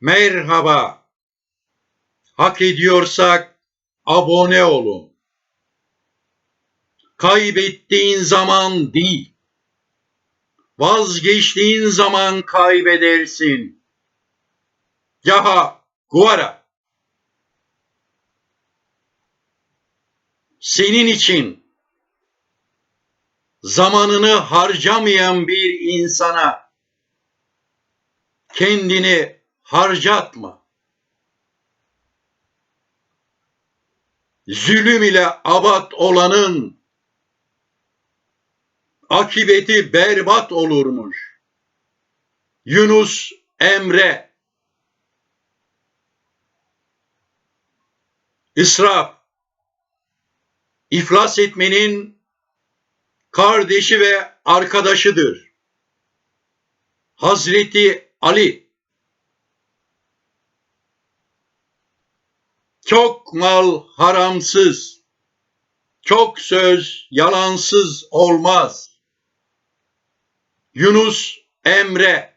Merhaba. Hak ediyorsak abone olun. Kaybettiğin zaman değil, vazgeçtiğin zaman kaybedersin. Yaha Guara. Senin için zamanını harcamayan bir insana kendini harcatma. Zulüm ile abat olanın akibeti berbat olurmuş. Yunus Emre İsraf iflas etmenin kardeşi ve arkadaşıdır. Hazreti Ali Çok mal haramsız, çok söz yalansız olmaz. Yunus Emre